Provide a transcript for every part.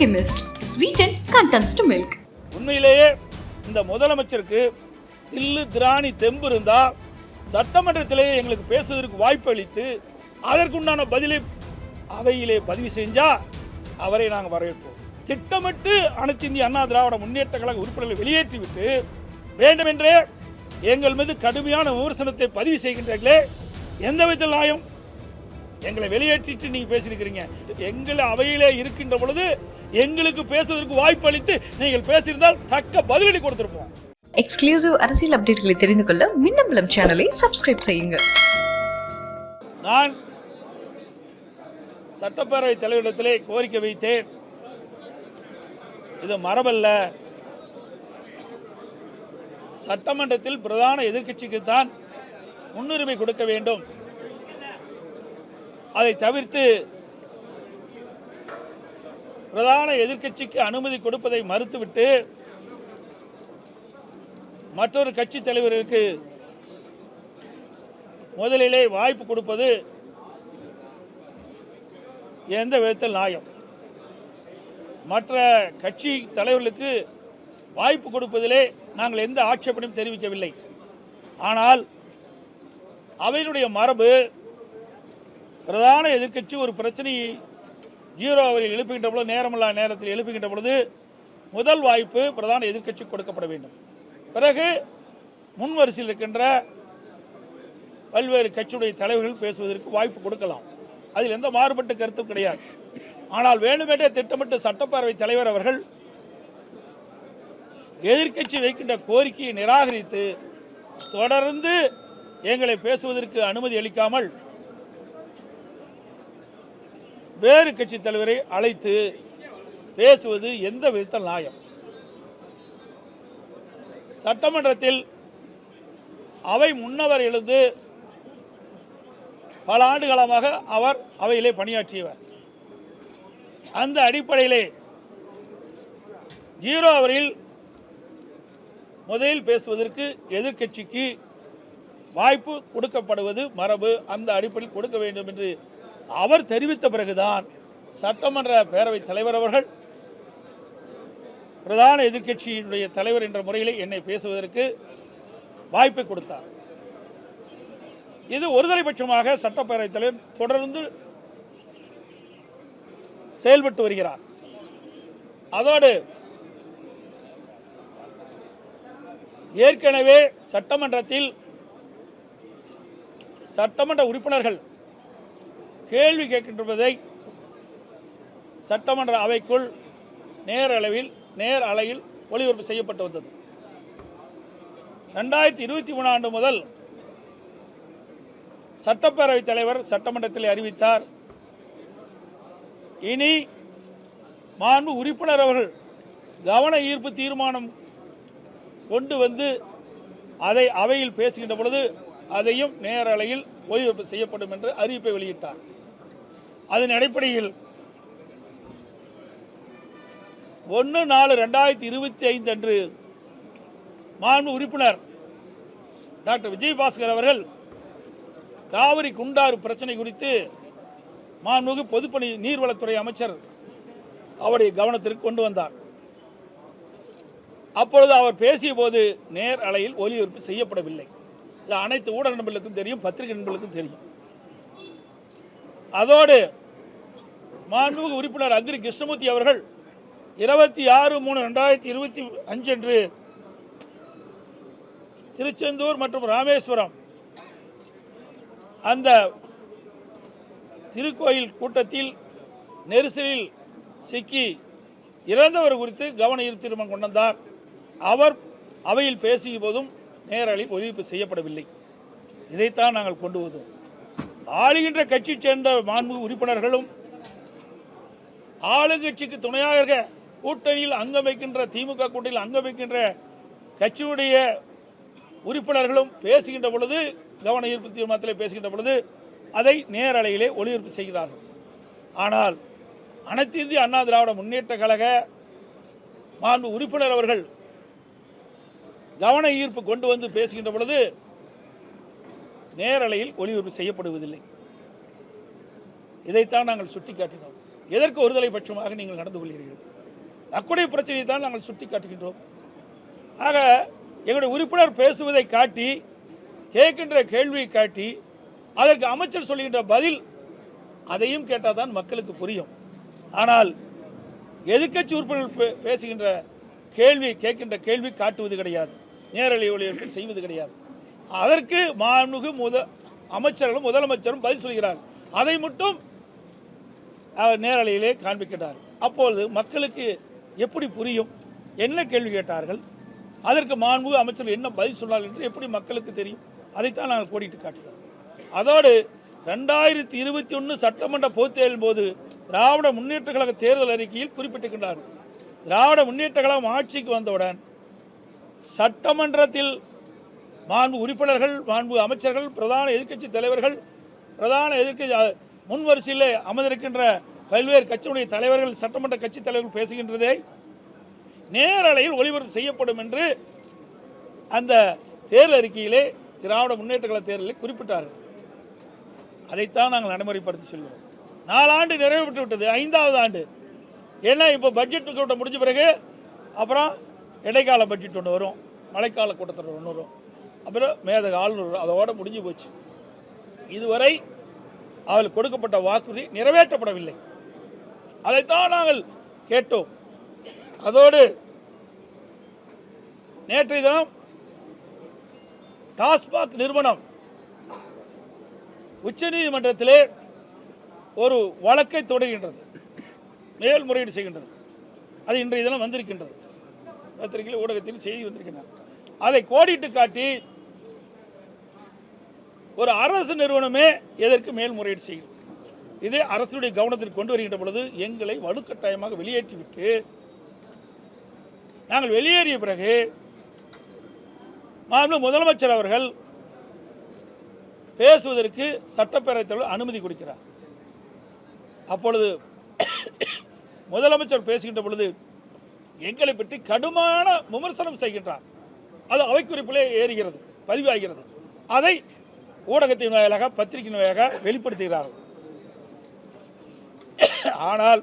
Alchemist. Sweeten condensed milk உண்மையிலேயே இந்த முதலமைச்சருக்கு தில்லு திராணி தெம்பு இருந்தா சட்டமன்றத்திலேயே எங்களுக்கு பேசுவதற்கு வாய்ப்பு அளித்து அதற்குண்டான பதிலை அவையிலே பதிவு செஞ்சா அவரை நாங்கள் வரவேற்போம் திட்டமிட்டு அனைத்து இந்திய அண்ணா திராவிட முன்னேற்ற கழக உறுப்பினர்களை வெளியேற்றிவிட்டு வேண்டுமென்றே எங்கள் மீது கடுமையான விமர்சனத்தை பதிவு செய்கின்றார்களே எந்த விதத்தில் நியாயம் எங்களை வெளியேற்றிட்டு நீங்க பேசியிருக்கிறீங்க. எங்களை அவையிலே இருக்கின்ற பொழுது எங்களுக்கு பேசுவதற்கு வாய்ப்பு அளித்து நீங்கள் பேசியிருந்தால் தக்க பதிலடி கொடுத்திருப்போம். எக்ஸ்க்ளூசிவ் அரசியல் அப்டேட்களை தெரிந்து கொள்ள மின்னம்பலம் சேனலை சப்ஸ்கிரைப் செய்யுங்க நான் சட்டப்பேரவை தலைவரிடத்திலே கோரிக்கை வைத்தேன். இது மரபல்ல. சட்டமன்றத்தில் பிரதான எதிர்க்கட்சிக்குத்தான் முன்னுரிமை கொடுக்க வேண்டும். அதை தவிர்த்து பிரதான எதிர்க்கட்சிக்கு அனுமதி கொடுப்பதை மறுத்துவிட்டு மற்றொரு கட்சி தலைவருக்கு முதலிலே வாய்ப்பு கொடுப்பது எந்த விதத்தில் நியாயம்? மற்ற கட்சி தலைவர்களுக்கு வாய்ப்பு கொடுப்பதிலே நாங்கள் எந்த ஆட்சேபனையும் தெரிவிக்கவில்லை. ஆனால் அவையினுடைய மரபு பிரதான எதிர்க்கட்சி ஒரு பிரச்சனையை ஜீரோ அவரில் எழுப்புகின்ற பொழுது நேரமில்லா நேரத்தில் எழுப்புகின்ற பொழுது முதல் வாய்ப்பு பிரதான எதிர்க்கட்சி கொடுக்கப்பட வேண்டும். பிறகு முன்வரிசையில் இருக்கின்ற பல்வேறு கட்சியுடைய தலைவர்கள் பேசுவதற்கு வாய்ப்பு கொடுக்கலாம். அதில் எந்த மாறுபட்ட கருத்தும் கிடையாது. ஆனால் வேண்டுமென்றே திட்டமிட்டு சட்டப்பேரவை தலைவர் அவர்கள் எதிர்க்கட்சி வைக்கின்ற கோரிக்கையை நிராகரித்து தொடர்ந்து எங்களை பேசுவதற்கு அனுமதி அளிக்காமல் வேறு கட்சி தலைவரை அழைத்து பேசுவது எந்த விதத்தில் நியாயம். சட்டமன்றத்தில் அவை முன்னவர் எழுந்து பல ஆண்டு காலமாக அவர் அவையிலே பணியாற்றியவர். அந்த அடிப்படையிலே ஜீரோ அவரில் முதலில் பேசுவதற்கு எதிர்க்கட்சிக்கு வாய்ப்பு கொடுக்கப்படுவது மரபு. அந்த அடிப்படையில் கொடுக்க வேண்டும் என்று அவர் தெரிவித்த பிறகுதான் சட்டமன்ற பேரவைத் தலைவர் அவர்கள் பிரதான எதிர்க்கட்சியினுடைய தலைவர் என்ற முறையில் என்னை பேசுவதற்கு வாய்ப்பை கொடுத்தார். இது ஒருதலைபட்சமாக சட்டப்பேரவைத் தலைவர் தொடர்ந்து செயல்பட்டு வருகிறார். அதோடு ஏற்கனவே சட்டமன்றத்தில் சட்டமன்ற உறுப்பினர்கள் கேள்வி கேட்கின்றதை சட்டமன்ற அவைக்குள் நேர் அளவில் நேர் அலையில் ஒளிபரப்பு செய்யப்பட்டு வந்தது. ரெண்டாயிரத்தி இருபத்தி மூணு ஆண்டு முதல் சட்டப்பேரவைத் தலைவர் சட்டமன்றத்தில் அறிவித்தார். இனி மாண்பு உறுப்பினர் அவர்கள் கவன ஈர்ப்பு தீர்மானம் கொண்டு வந்து அதை அவையில் பேசுகின்ற பொழுது அதையும் நேரலையில் ஒளிபரப்பு செய்யப்படும் என்று அறிவிப்பை வெளியிட்டார். அதன் அடிப்படையில் ஒன்று நாலு ரெண்டாயிரத்தி இருபத்தி ஐந்து அன்று மாண்பு உறுப்பினர் டாக்டர் விஜயபாஸ்கர் அவர்கள் காவிரி குண்டாறு பிரச்சனை குறித்து மாண்புமிகு பொதுப்பணி நீர்வளத்துறை அமைச்சர் அவருடைய கவனத்திற்கு கொண்டு வந்தார். அப்பொழுது அவர் பேசிய போது நேர் அலையில் ஒலிபரப்பு செய்யப்படவில்லை. இது அனைத்து ஊடக நண்பர்களுக்கும் தெரியும் பத்திரிகை நண்பர்களுக்கும் தெரியும். அதோடு மாண்புமிகு உறுப்பினர் அக்ரி கிருஷ்ணமூர்த்தி அவர்கள் இருபத்தி ஆறு மூணு ரெண்டாயிரத்தி இருபத்தி அஞ்சு அன்று திருச்செந்தூர் மற்றும் ராமேஸ்வரம் அந்த திருக்கோயில் கூட்டத்தில் நெரிசலில் சிக்கி இறந்தவர் குறித்து கவன ஈர்ப்பு தீர்மானம் கொண்டார் அவர் அவையில் பேசிய போதும் நேரலில் ஒழிப்பு செய்யப்படவில்லை. இதைத்தான் நாங்கள் கொண்டு வந்தோம். ஆளுகின்ற கட்சி சேர்ந்த மாண்பு உறுப்பினர்களும் ஆளுங்கட்சிக்கு துணையாக இருக்க கூட்டணியில் அங்கம் வைக்கின்ற திமுக கூட்டணியில் அங்கம் வைக்கின்ற கட்சியுடைய உறுப்பினர்களும் பேசுகின்ற பொழுது கவன ஈர்ப்பு தீர்மானத்தில் பேசுகின்ற பொழுது அதை நேரலையிலே ஒளிபரப்பு செய்கிறார்கள். ஆனால் அனைத்து இந்திய அண்ணா திராவிட முன்னேற்ற கழக மாண்பு உறுப்பினர் அவர்கள் கவன ஈர்ப்பு கொண்டு வந்து பேசுகின்ற பொழுது நேரலையில் ஒளிபரப்பு செய்யப்படுவதில்லை. இதைத்தான் நாங்கள் சுட்டிக்காட்டினோம். எதற்கு ஒருதலை பட்சமாக நீங்கள் நடந்து கொள்கிறீர்கள்? அக்குடைய பிரச்சனையை தான் நாங்கள் சுட்டி காட்டுகின்றோம் ஆக எங்களுடைய உறுப்பினர் பேசுவதை காட்டி கேட்கின்ற கேள்வியை காட்டி அதற்கு அமைச்சர் சொல்லுகின்ற பதில் அதையும் கேட்டால் தான் மக்களுக்கு புரியும். ஆனால் எதிர்கட்சி உறுப்பினர்கள் பேசுகின்ற கேள்வி கேட்கின்ற கேள்வி காட்டுவது கிடையாது. நேரலை ஊழியர்கள் செய்வது கிடையாது. அதற்கு மாண்புமிகு முத அமைச்சர்களும் முதலமைச்சரும் பதில் சொல்கிறார் அதை மட்டும் அவர் நேரலையிலே காண்பிக்கிறார் அப்பொழுது மக்களுக்கு எப்படி புரியும்? என்ன கேள்வி கேட்டார்கள்? அதற்கு மாண்பு அமைச்சர் என்ன பதில் சொன்னார் என்று எப்படி மக்களுக்கு தெரியும்? அதைத்தான் நாங்கள் கோடிட்டு காட்டுகிறோம். அதோடு ரெண்டாயிரத்தி இருபத்தி ஒன்று சட்டமன்ற பொதுத் தேர்தலின் போது திராவிட முன்னேற்ற கழக தேர்தல் அறிக்கையில் குறிப்பிட்டிருக்கின்றார். திராவிட முன்னேற்ற கழகம் ஆட்சிக்கு வந்தவுடன் சட்டமன்றத்தில் மாண்பு உறுப்பினர்கள் மாண்பு அமைச்சர்கள் பிரதான எதிர்க்கட்சி தலைவர்கள் பிரதான எதிர்க்கட்சி முன் வரிசையில் அமர்ந்திருக்கின்ற பல்வேறு கட்சியுடைய தலைவர்கள் சட்டமன்ற கட்சி தலைவர்கள் பேசுகின்றதை நேரலையில் ஒளிபரப்பு செய்யப்படும் என்று அந்த தேர்தல் அறிக்கையிலே திராவிட முன்னேற்ற கழக தேர்தலில் குறிப்பிட்டார்கள். அதைத்தான் நாங்கள் நடைமுறைப்படுத்தி சொல்கிறோம். நாலாண்டு நிறைவு பெற்று விட்டது ஐந்தாவது ஆண்டு. ஏன்னா இப்போ பட்ஜெட் கூட்டம் முடிஞ்ச பிறகு அப்புறம் இடைக்கால பட்ஜெட் ஒன்று வரும். மழைக்கால கூட்டத்தொடர் ஒன்று வரும். அப்புறம் மேதக ஆளுநர் அதோட முடிஞ்சு போச்சு. இதுவரை அவர்களுக்கு கொடுக்கப்பட்ட வாக்குறுதி நிறைவேற்றப்படவில்லை. அதைத்தான் நாங்கள் கேட்டோம். அதோடு நேற்றைய தினம் டாஸ்மாக் நிறுவனம் உச்சநீதிமன்றத்திலே ஒரு வழக்கை தொடர்கின்றது. மேல்முறையீடு செய்கின்றது. அது இன்றைய தினம் வந்திருக்கின்றது. பத்திரிகையில் ஊடகத்தில் செய்தி வந்திருக்கின்றன. அதை கோடிட்டு காட்டி ஒரு அரசு நிறுவனமே எதற்கு மேல்முறையீடு செய்கிறது? இதே அரசுடைய கவனத்திற்கு கொண்டு வருகின்ற பொழுது எங்களை வலுக்கட்டாயமாக வெளியேற்றிவிட்டு நாங்கள் வெளியேறிய பிறகு மாநில முதலமைச்சர் அவர்கள் பேசுவதற்கு சட்டப்பேரவைத் தலைவர் அனுமதி கொடுக்கிறார். அப்பொழுது முதலமைச்சர் பேசுகின்ற பொழுது எங்களை பற்றி கடுமையான விமர்சனம் செய்கின்றார். அது அவை குறிப்பிலே ஏறுகிறது பதிவாகிறது. அதை ஊடகத்தின் வாயிலாக பத்திரிகையின் வாயிலாக வெளிப்படுத்துகிறார்கள். ஆனால்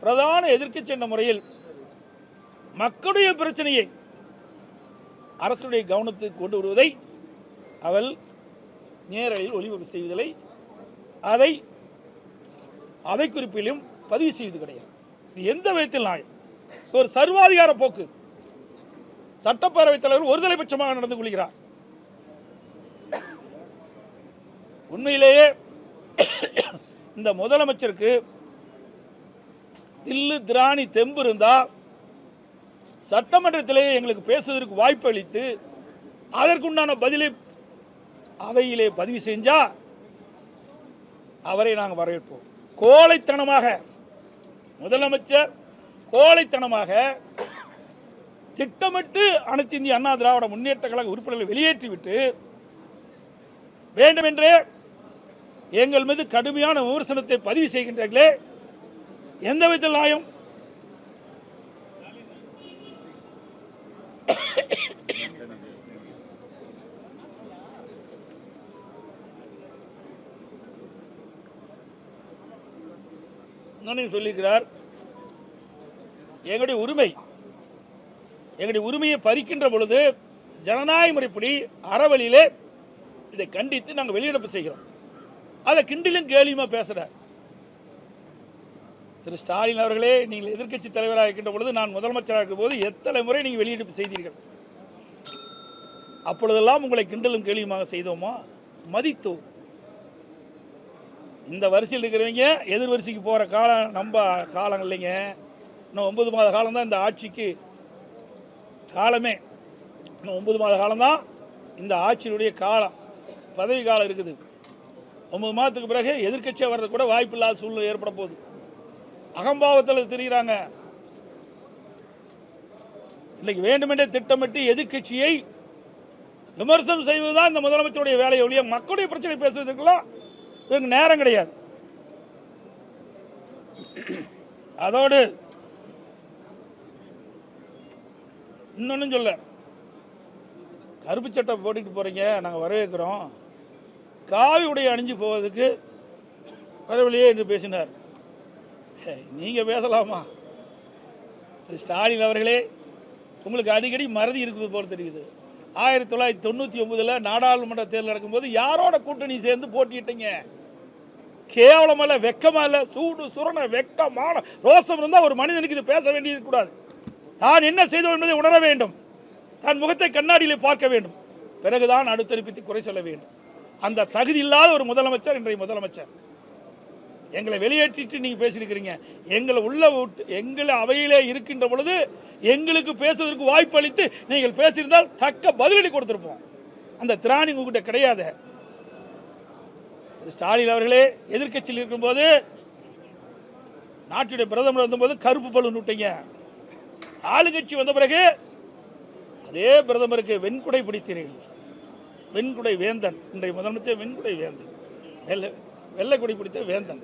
பிரதான எதிர்க்கட்சி என்ற முறையில் மக்களுடைய பிரச்சனையை அரசுடைய கவனத்துக்கு கொண்டு வருவதை அவள் நேரடியில் ஒளிபரப்பு செய்வதில்லை. அதை அதை குறிப்பிலும் பதிவு செய்வது கிடையாது. இது எந்த விதத்தில் நான் ஒரு சர்வாதிகார போக்கு. சட்டப்பேரவைத் தலைவர் ஒருதலை பட்சமாக நடந்து கொள்கிறார். உண்மையிலேயே இந்த முதலமைச்சருக்கு தில்லு திராணி தெம்பு இருந்தால் சட்டமன்றத்திலேயே எங்களுக்கு பேசுவதற்கு வாய்ப்பு அளித்து அதற்குண்டான பதிலை அவையிலே பதிவு செஞ்சா அவரை நாங்கள் வரவேற்போம். கோழைத்தனமாக முதலமைச்சர் கோழைத்தனமாக திட்டமிட்டு அனைத்து இந்திய அண்ணா திராவிட முன்னேற்ற கழக உறுப்பினர்களை வெளியேற்றிவிட்டு வேண்டுமென்றே எங்கள் மீது கடுமையான விமர்சனத்தை பதிவு செய்கின்றார்களே. எந்த விதத்தில் நியாயம்? இன்னொன்னு சொல்லியிருக்கிறார் எங்களுடைய உரிமை எங்களுடைய உரிமையை பறிக்கின்ற பொழுது ஜனநாயக முறைப்படி அறவழியிலே இதை கண்டித்து நாங்கள் வெளியிடப்பு செய்கிறோம். அதை கிண்டிலும் கேலியுமா பேசுகிறார் திரு ஸ்டாலின் அவர்களே நீங்கள் எதிர்க்கட்சி தலைவராக இருக்கின்ற பொழுது நான் முதலமைச்சராக இருக்கும் போது எத்தனை முறை நீங்கள் வெளியிடப்பு செய்தீர்கள்? அப்பொழுதெல்லாம் உங்களை கிண்டலும் கேலியுமாக செய்தோமா? மதித்தோம் இந்த வரிசையில் இருக்கிறவங்க எதிர் வரிசைக்கு போகிற காலம் நம்ம காலம் இல்லைங்க. இன்னும் ஒன்பது மாத காலம் தான் இந்த ஆட்சிக்கு. காலமே. இன்னும் ஒன்பது மாத காலம்தான் இந்த ஆட்சியினுடைய காலம். பதவி காலம் இருக்குது. ஒன்பது மாதத்துக்கு பிறகு எதிர்க்கட்சியாக வர்றது கூட வாய்ப்பு இல்லாத சூழ்நிலை ஏற்பட போகுது அகம்பாவத்தில் தெரிகிறாங்க இன்னைக்கு வேண்டுமென்றே திட்டமிட்டு எதிர்க்கட்சியை விமர்சனம் செய்வதுதான் இந்த முதலமைச்சருடைய வேலையை ஒழிய மக்களுடைய பிரச்சனை பேசுவதற்கெல்லாம் இவருக்கு நேரம் கிடையாது. அதோடு இன்னொன்னும் சொல்ல. கருப்பு சட்டை போட்டுக்கிட்டு போறீங்க நாங்கள் வரவேற்கிறோம். காவி உடைய அணிஞ்சு போவதுக்கு வரவில்லையே என்று பேசினார். நீங்க பேசலாமா? திரு ஸ்டாலின் அவர்களே உங்களுக்கு அடிக்கடி மறதி இருக்குது போல தெரியுது. ஆயிரத்தி தொள்ளாயிரத்தி தொண்ணூற்றி ஒம்பதில் நாடாளுமன்ற தேர்தல் நடக்கும்போது யாரோட கூட்டணி சேர்ந்து போட்டியிட்டீங்க? கேவலமல்ல வெக்கமல்ல சூடு சுரண வெக்கமான ரோசம் இருந்தால் ஒரு மனிதனுக்கு இது பேச வேண்டியது கூடாது. தான் என்ன செய்தோம் என்பதை உணர வேண்டும். தன் முகத்தை கண்ணாடியில் பார்க்க வேண்டும். பிறகுதான் அடுத்தறிப்பித்து குறை சொல்ல வேண்டும். அந்த தகுதி இல்லாத ஒரு முதலமைச்சர் இன்றைய முதலமைச்சர். எங்களை வெளியேற்றிட்டு நீங்கள் பேசியிருக்கிறீங்க. எங்களை உள்ள விட்டு எங்களை அவையிலே இருக்கின்ற பொழுது எங்களுக்கு பேசுவதற்கு வாய்ப்பு அளித்து நீங்கள் பேசியிருந்தால் தக்க பதிலடி கொடுத்துருப்போம். அந்த திராணி உங்ககிட்ட கிடையாது. ஸ்டாலின் அவர்களே எதிர்க்கட்சியில் இருக்கும்போது நாட்டுடைய பிரதமர் வந்தபோது கருப்பு பலூன் விட்டீங்க ஆளுங்கட்சி வந்த பிறகு அதே பிரதமருக்கு வெண்குடை பிடித்தீர்கள். வெண்குடை வேந்தன். இன்றைய முதலமைச்சர் வெண்குடை வேந்தன். வெள்ளை வெள்ளை கொடி பிடித்த வேந்தன்.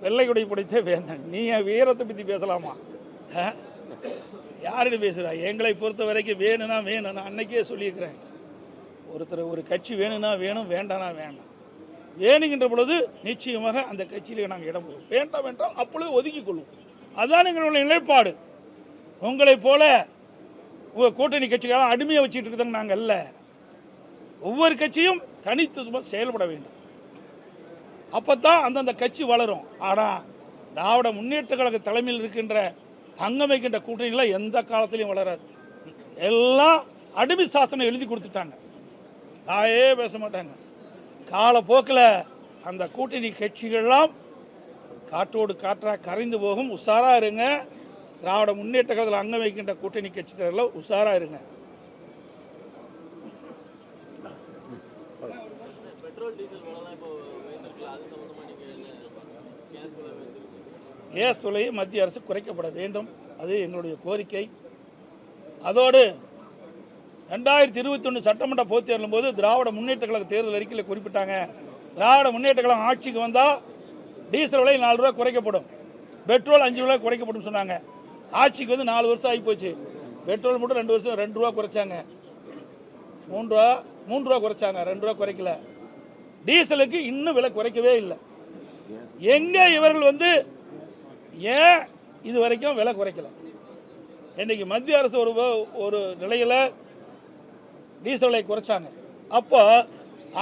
வெள்ளை கொடி பிடித்த வேந்தன். நீ என் வீரத்தை பற்றி பேசலாமா? ஆ? யாருன்னு பேசுகிறா எங்களை பொறுத்த வரைக்கும் வேணும்னா வேணும். நான் அன்னைக்கே சொல்லியிருக்கிறேன். ஒருத்தர் ஒரு கட்சி வேணும்னா வேணும் வேண்டானா வேண்டாம். வேணுங்கின்ற பொழுது நிச்சயமாக அந்த கட்சியிலே நாங்கள் இடம் கொடுப்போம். வேண்டாம் வேண்டாம் அப்பொழுது ஒதுக்கி கொள்வோம். அதுதான் எங்களுடைய நிலைப்பாடு. உங்களைப் போல உங்கள் கூட்டணி கட்சிகளாம் அடிமையை வச்சுட்டு இருக்கிறது நாங்கள் இல்லை ஒவ்வொரு கட்சியும் தனித்துவமாக செயல்பட வேண்டும். அப்பதான் அந்தந்த கட்சி வளரும். ஆனால் திராவிட முன்னேற்ற கழக தலைமையில் இருக்கின்ற அங்கம் வைக்கின்ற கூட்டணிகள் எந்த காலத்திலையும் வளராது. எல்லாம் அடிமை சாசனம் எழுதி கொடுத்துட்டாங்க. தாயே பேச மாட்டாங்க. காலப்போக்கில் அந்த கூட்டணி கட்சிகள்லாம் காற்றோடு காற்றாக கரைந்து போகும். உஷாராக இருங்க. திராவிட முன்னேற்ற கழகத்தில் அங்கம் வைக்கின்ற கூட்டணி கட்சி தலைவர்கள் உஷாராக இருங்க பெட்ரோல் டீசல் விலைலாம் இப்போ உயர்ந்திருக்குல்ல அது சம்மந்தமாக நீங்கள் என்ன கேஸ் விலையை மத்திய அரசு குறைக்கப்பட வேண்டும். அது எங்களுடைய கோரிக்கை. அதோடு ரெண்டாயிரத்தி இருபத்தொன்று சட்டமன்ற பொதுத் தேர்தலும் போது திராவிட முன்னேற்ற கழக தேர்தல் அறிக்கையில் குறிப்பிட்டாங்க. திராவிட முன்னேற்ற கழகம் ஆட்சிக்கு வந்தால் டீசல் விலை நாலு ரூபா குறைக்கப்படும். பெட்ரோல் அஞ்சு ரூபா குறைக்கப்படும் சொன்னாங்க. ஆட்சிக்கு வந்து நாலு வருஷம் ஆகி போச்சு. பெட்ரோல் மட்டும் ரெண்டு வருஷம் ரெண்டு ரூபா குறைச்சாங்க. மூணு ரூபா மூணு ரூபா குறைச்சாங்க. ரெண்டு ரூபா குறைக்கல. டீசலுக்கு இன்னும் விலை குறைக்கவே இல்லை. எங்க இவர்கள் வந்து ஏன் இது வரைக்கும் விலை குறைக்கல? இன்னைக்கு மத்திய அரசு ஒரு ஒரு நிலையில் டீசல் விலை குறைச்சாங்க. அப்போ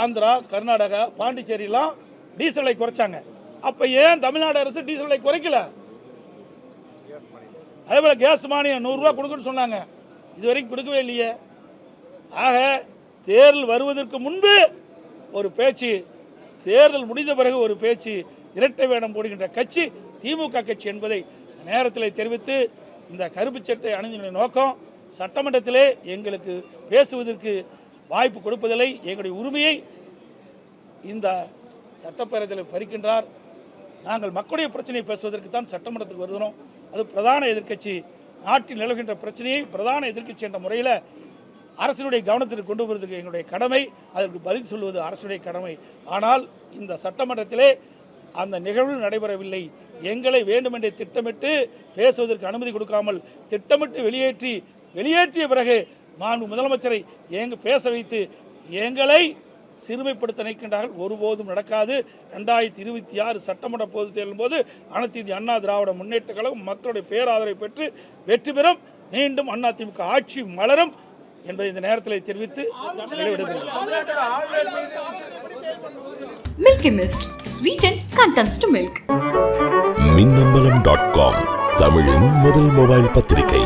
ஆந்திரா கர்நாடகா பாண்டிச்சேரிலாம் டீசல் விலை குறைச்சாங்க. அப்போ ஏன் தமிழ்நாடு அரசு டீசல் விலை குறைக்கல? அதே போல் கேஸ் மானியம் நூறுரூவா கொடுக்குன்னு சொன்னாங்க. இது வரைக்கும் கொடுக்கவே இல்லையே. ஆக தேர்தல் வருவதற்கு முன்பு ஒரு பேச்சு தேர்தல் முடிந்த பிறகு ஒரு பேச்சு இரட்டை வேடம் போடுகின்ற கட்சி திமுக கட்சி என்பதை நேரத்தில் தெரிவித்து இந்த கருப்பு சட்டை அணிஞ்சினுடைய நோக்கம் சட்டமன்றத்திலே எங்களுக்கு பேசுவதற்கு வாய்ப்பு கொடுப்பதில்லை. எங்களுடைய உரிமையை இந்த சட்டப்பேரவையில் பறிக்கின்றார். நாங்கள் மக்களுடைய பிரச்சனையை பேசுவதற்கு தான் சட்டமன்றத்துக்கு வருகிறோம். அது பிரதான எதிர்க்கட்சி நாட்டில் நிலவுகின்ற பிரச்சனையை பிரதான எதிர்க்கட்சி என்ற முறையில் அரசினுடைய கவனத்திற்கு கொண்டு வருவதற்கு எங்களுடைய கடமை. அதற்கு பதில் சொல்வது அரசுடைய கடமை. ஆனால் இந்த சட்டமன்றத்திலே அந்த நிகழ்வு நடைபெறவில்லை. எங்களை வேண்டுமென்றே திட்டமிட்டு பேசுவதற்கு அனுமதி கொடுக்காமல் திட்டமிட்டு வெளியேற்றி வெளியேற்றிய பிறகு மாண்பு முதலமைச்சரை எங்க பேச வைத்து எங்களை சிறுமைப்படுத்த நினைக்கின்றார்கள். ஒருபோதும் நடக்காது. ரெண்டாயிரத்தி இருபத்தி ஆறு சட்டமன்ற பொதுத் தேர்தலின் போது அனைத்து இந்திய அண்ணா திராவிட முன்னேற்ற கழகம் மக்களுடைய பேராதரவை பெற்று வெற்றி பெறும். மீண்டும் அதிமுக ஆட்சி மலரும். என்பதை இந்த நேரத்தில் தெரிவித்து விடைபெறுகிறேன் Milky Mist. Sweeten contents to milk. Minnambalam dot com தமிழின் முதல் மொபைல் பத்திரிகை